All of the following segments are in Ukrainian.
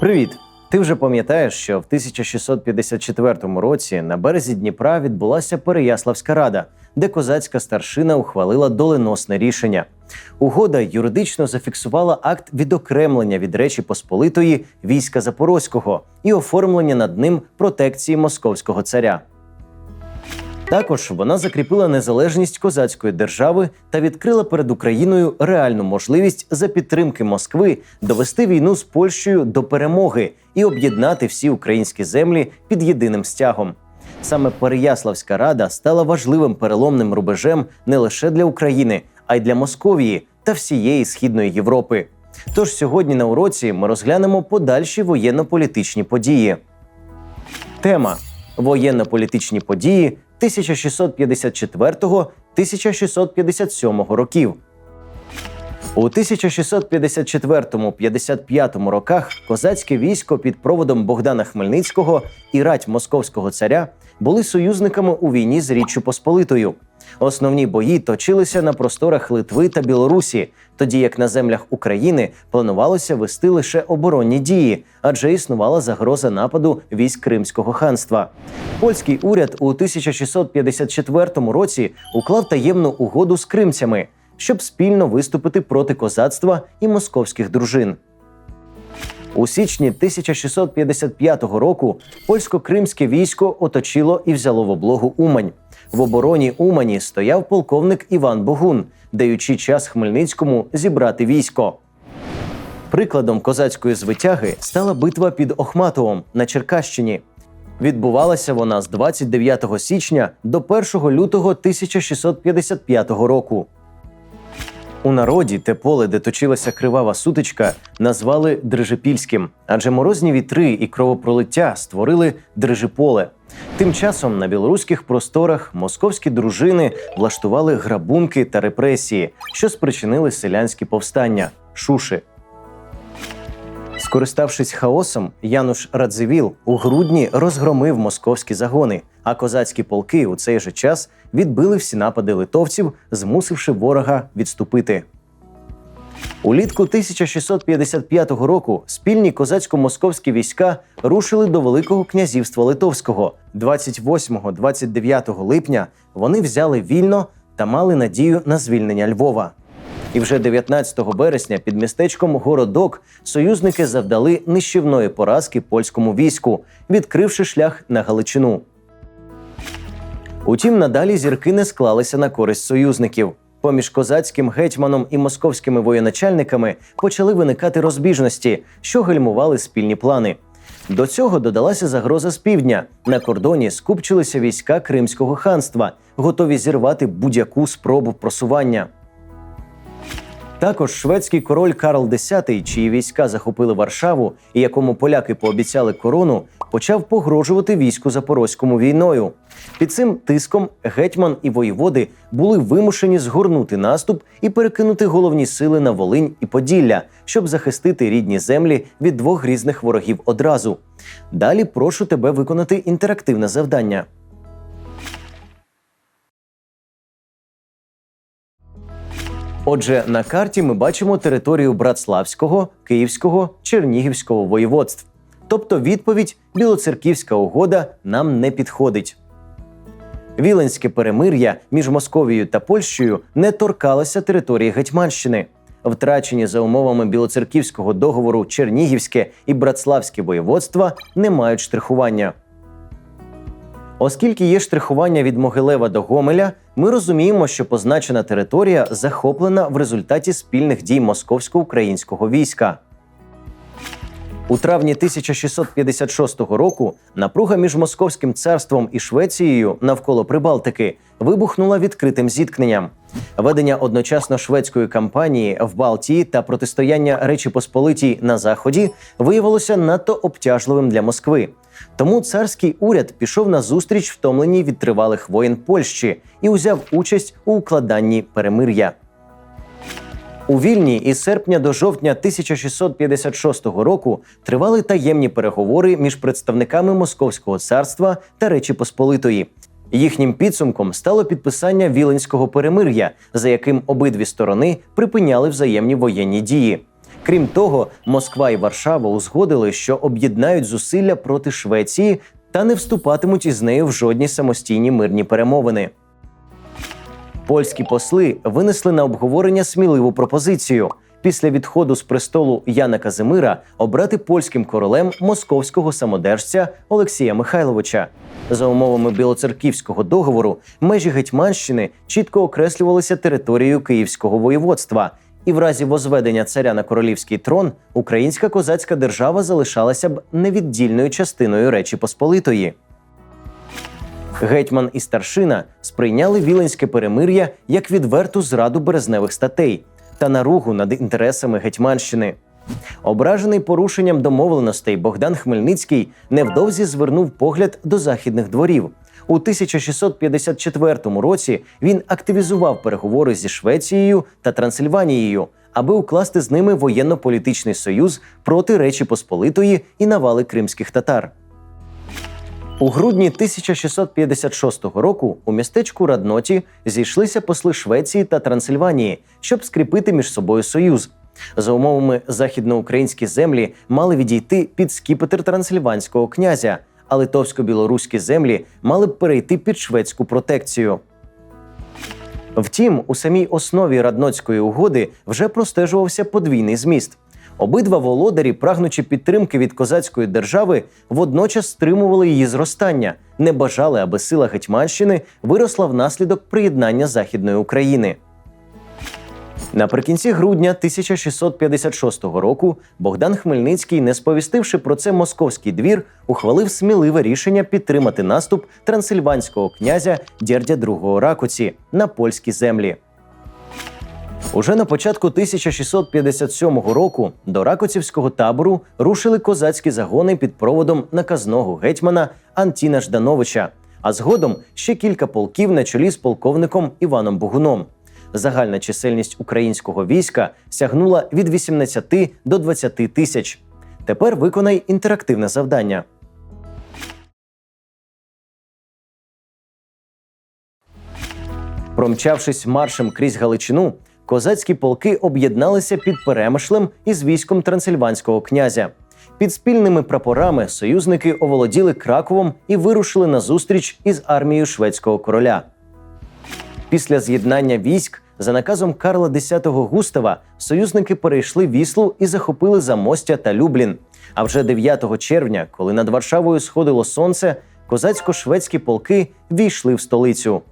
Привіт! Ти вже пам'ятаєш, що в 1654 році на березі Дніпра відбулася Переяславська рада, де козацька старшина ухвалила доленосне рішення. Угода юридично зафіксувала акт відокремлення від Речі Посполитої війська Запорозького і оформлення над ним протекції московського царя. Також вона закріпила незалежність козацької держави та відкрила перед Україною реальну можливість за підтримки Москви довести війну з Польщею до перемоги і об'єднати всі українські землі під єдиним стягом. Саме Переяславська рада стала важливим переломним рубежем не лише для України, а й для Московії та всієї східної Європи. Тож сьогодні на уроці ми розглянемо подальші воєнно-політичні події. Тема воєнно-політичні події 1654-1657 років. У 1654-55 роках козацьке військо під проводом Богдана Хмельницького і рать московського царя були союзниками у війні з Річчю Посполитою. Основні бої точилися на просторах Литви та Білорусі, тоді як на землях України планувалося вести лише оборонні дії, адже існувала загроза нападу військ Кримського ханства. Польський уряд у 1654 році уклав таємну угоду з кримцями, щоб спільно виступити проти козацтва і московських дружин. У січні 1655 року польсько-кримське військо оточило і взяло в облогу Умань. В обороні Умані стояв полковник Іван Богун, даючи час Хмельницькому зібрати військо. Прикладом козацької звитяги стала битва під Охматовом на Черкащині. Відбувалася вона з 29 січня до 1 лютого 1655 року. У народі те поле, де точилася кривава сутичка, назвали Дрижепільським, адже морозні вітри і кровопролиття створили Дрижеполе. Тим часом на білоруських просторах московські дружини влаштували грабунки та репресії, що спричинили селянські повстання шуши. Скориставшись хаосом, Януш Радзивіл у грудні розгромив московські загони, а козацькі полки у цей же час відбили всі напади литовців, змусивши ворога відступити. Улітку 1655 року спільні козацько-московські війська рушили до Великого князівства Литовського. 28-29 липня вони взяли вільно та мали надію на звільнення Львова. І вже 19 березня під містечком Городок союзники завдали нищівної поразки польському війську, відкривши шлях на Галичину. Утім, надалі зірки не склалися на користь союзників. Поміж козацьким гетьманом і московськими воєначальниками почали виникати розбіжності, що гальмували спільні плани. До цього додалася загроза з півдня. На кордоні скупчилися війська Кримського ханства, готові зірвати будь-яку спробу просування. Також шведський король Карл X, чиї війська захопили Варшаву і якому поляки пообіцяли корону, почав погрожувати війську запорозькому війною. Під цим тиском гетьман і воєводи були вимушені згорнути наступ і перекинути головні сили на Волинь і Поділля, щоб захистити рідні землі від двох різних ворогів одразу. Далі прошу тебе виконати інтерактивне завдання. Отже, на карті ми бачимо територію Братславського, Київського, Чернігівського воєводств. Тобто відповідь Білоцерківська угода нам не підходить. Віленське перемир'я між Московією та Польщею не торкалося території Гетьманщини. Втрачені за умовами Білоцерківського договору Чернігівське і Братславське воєводства не мають штрихування. Оскільки є штрихування від Могилева до Гомеля, ми розуміємо, що позначена територія захоплена в результаті спільних дій московсько-українського війська. У травні 1656 року напруга між Московським царством і Швецією навколо Прибалтики вибухнула відкритим зіткненням. Ведення одночасно шведської кампанії в Балтії та протистояння Речі Посполитій на заході виявилося надто обтяжливим для Москви. Тому царський уряд пішов на зустріч втомленій від тривалих воєн Польщі і узяв участь у укладанні перемир'я. У Вільні із серпня до жовтня 1656 року тривали таємні переговори між представниками Московського царства та Речі Посполитої. Їхнім підсумком стало підписання Віленського перемир'я, за яким обидві сторони припиняли взаємні воєнні дії. Крім того, Москва і Варшава узгодили, що об'єднають зусилля проти Швеції та не вступатимуть із нею в жодні самостійні мирні перемовини. Польські посли винесли на обговорення сміливу пропозицію після відходу з престолу Яна Казимира обрати польським королем московського самодержця Олексія Михайловича. За умовами Білоцерківського договору межі Гетьманщини чітко окреслювалися територією Київського воєводства, і в разі возведення царя на королівський трон українська козацька держава залишалася б невіддільною частиною Речі Посполитої. Гетьман і старшина сприйняли Віленське перемир'я як відверту зраду березневих статей та наругу над інтересами Гетьманщини. Ображений порушенням домовленостей Богдан Хмельницький невдовзі звернув погляд до західних дворів. У 1654 році він активізував переговори зі Швецією та Трансильванією, аби укласти з ними воєнно-політичний союз проти Речі Посполитої і навали кримських татар. У грудні 1656 року у містечку Радноті зійшлися посли Швеції та Трансильванії, щоб скріпити між собою союз. За умовами західноукраїнські землі мали відійти під скіпетр трансильванського князя, а литовсько-білоруські землі мали б перейти під шведську протекцію. Втім, у самій основі Радноцької угоди вже простежувався подвійний зміст. Обидва володарі, прагнучи підтримки від козацької держави, водночас стримували її зростання, не бажали, аби сила Гетьманщини виросла внаслідок приєднання Західної України. Наприкінці грудня 1656 року Богдан Хмельницький, не сповістивши про це московський двір, ухвалив сміливе рішення підтримати наступ трансильванського князя Дєрдя II Ракоці на польські землі. Уже на початку 1657 року до Ракоцівського табору рушили козацькі загони під проводом наказного гетьмана Антіна Ждановича, а згодом ще кілька полків на чолі з полковником Іваном Богуном. Загальна чисельність українського війська сягнула від 18 до 20 тисяч. Тепер виконай інтерактивне завдання. Промчавшись маршем крізь Галичину, козацькі полки об'єдналися під перемишлем із військом трансильванського князя. Під спільними прапорами союзники оволоділи Краковом і вирушили на зустріч із армією шведського короля. Після з'єднання військ за наказом Карла X Густава союзники перейшли Віслу і захопили Замостя та Люблін. А вже 9 червня, коли над Варшавою сходило сонце, козацько-шведські полки війшли в столицю.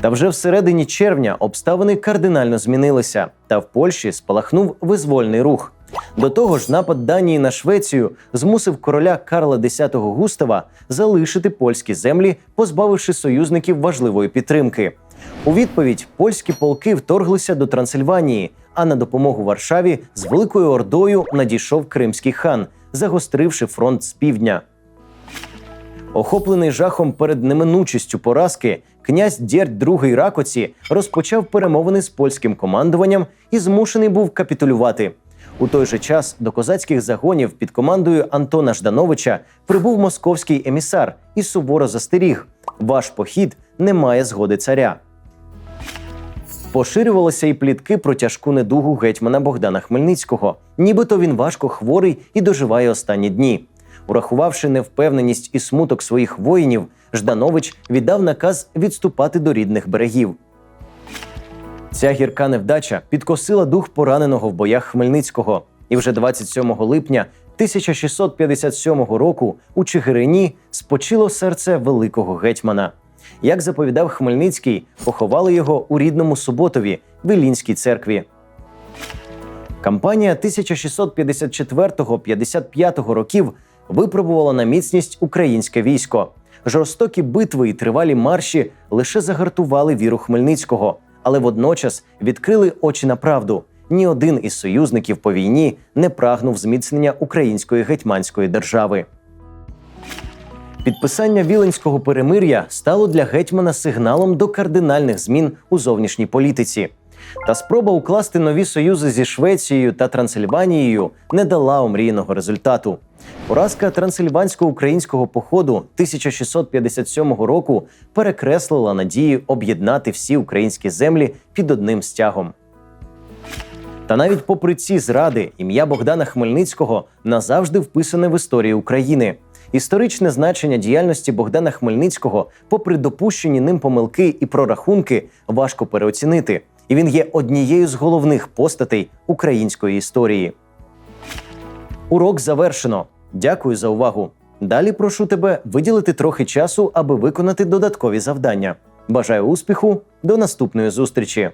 Та вже всередині червня обставини кардинально змінилися, та в Польщі спалахнув визвольний рух. До того ж, напад Данії на Швецію змусив короля Карла X Густава залишити польські землі, позбавивши союзників важливої підтримки. У відповідь польські полки вторглися до Трансильванії, а на допомогу Варшаві з Великою Ордою надійшов Кримський хан, загостривши фронт з півдня. Охоплений жахом перед неминучістю поразки, князь Дєрдь II Ракоці розпочав перемовини з польським командуванням і змушений був капітулювати. У той же час до козацьких загонів під командою Антона Ждановича прибув московський емісар і суворо застеріг: ваш похід не має згоди царя. Поширювалися і плітки про тяжку недугу гетьмана Богдана Хмельницького, нібито він важко хворий і доживає останні дні. Урахувавши невпевненість і смуток своїх воїнів, Жданович віддав наказ відступати до рідних берегів. Ця гірка невдача підкосила дух пораненого в боях Хмельницького, і вже 27 липня 1657 року у Чигирині спочило серце великого гетьмана. Як заповідав Хмельницький, поховали його у рідному Суботові, в Ілінській церкві. Кампанія 1654-55 років випробувала на міцність українське військо. Жорстокі битви і тривалі марші лише загартували віру Хмельницького, але водночас відкрили очі на правду. Ні один із союзників по війні не прагнув зміцнення української гетьманської держави. Підписання Віленського перемир'я стало для гетьмана сигналом до кардинальних змін у зовнішній політиці. Та спроба укласти нові союзи зі Швецією та Трансильванією не дала омріяного результату. Поразка трансильвансько-українського походу 1657 року перекреслила надії об'єднати всі українські землі під одним стягом. Та навіть попри ці зради, ім'я Богдана Хмельницького назавжди вписане в історію України. Історичне значення діяльності Богдана Хмельницького, попри допущені ним помилки і прорахунки, важко переоцінити. І він є однією з головних постатей української історії. Урок завершено. Дякую за увагу. Далі прошу тебе виділити трохи часу, аби виконати додаткові завдання. Бажаю успіху, до наступної зустрічі!